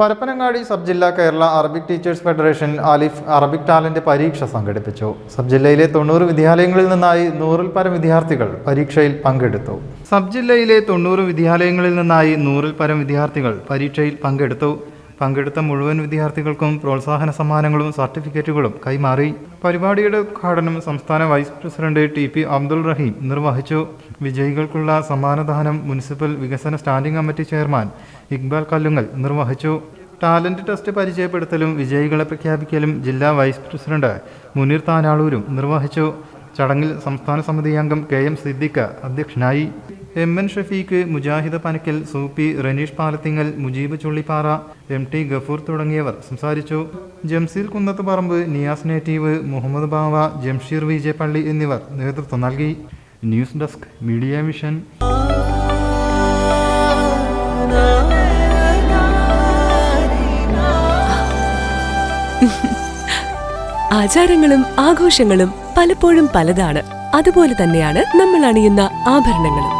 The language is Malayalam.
പരപ്പനങ്ങാടി സബ് ജില്ലാ Kerala Arabic teachers federation Alif Arabic talent പരീക്ഷ സംഘടിപ്പിച്ചു. സബ് ജില്ലയിലെ തൊണ്ണൂറ് വിദ്യാലയങ്ങളിൽ നിന്നായി നൂറിൽ പരം വിദ്യാർത്ഥികൾ പരീക്ഷയിൽ പങ്കെടുത്തു. സബ് ജില്ലയിലെ തൊണ്ണൂറ് വിദ്യാലയങ്ങളിൽ നിന്നായി നൂറിൽ പരം വിദ്യാർത്ഥികൾ പരീക്ഷയിൽ പങ്കെടുത്തു. പങ്കെടുത്ത മുഴുവൻ വിദ്യാർത്ഥികൾക്കും പ്രോത്സാഹന സമ്മാനങ്ങളും സർട്ടിഫിക്കറ്റുകളും കൈമാറി. പരിപാടിയുടെ ഉദ്ഘാടനം സംസ്ഥാന vice president T P Abdul Raheem നിർവഹിച്ചു. വിജയികൾക്കുള്ള സമ്മാനദാനം മുനിസിപ്പൽ വികസന standing committee chairman Iqbal Kallungal നിർവഹിച്ചു. ടാലന്റ് ടെസ്റ്റ് പരിചയപ്പെടുത്തലും വിജയികളെ പ്രഖ്യാപിക്കലും ജില്ലാ വൈസ് പ്രസിഡന്റ് മുനീർ താനാളൂരും നിർവഹിച്ചു. ചടങ്ങിൽ സംസ്ഥാന സമിതി അംഗം കെ എം സിദ്ദിഖ് അധ്യക്ഷനായി. M N Shafeeq Mujahid Panakkal Soopi Raneesh Palathingal Mujeeb Chullippara M T Gafoor തുടങ്ങിയവർ സംസാരിച്ചു. ജംസീൽ കുന്നത്ത് പറമ്പ് നിയാസ് നേറ്റീവ് മുഹമ്മദ് ബാവ ജംഷീർ വിജയപള്ളി എന്നിവർ നേതൃത്വം നൽകി. News desk media mission. ആചാരങ്ങളും ആഘോഷങ്ങളും പലപ്പോഴും പലതാണ്. അതുപോലെ തന്നെയാണ് നമ്മൾ അണിയുന്ന ആഭരണങ്ങളും.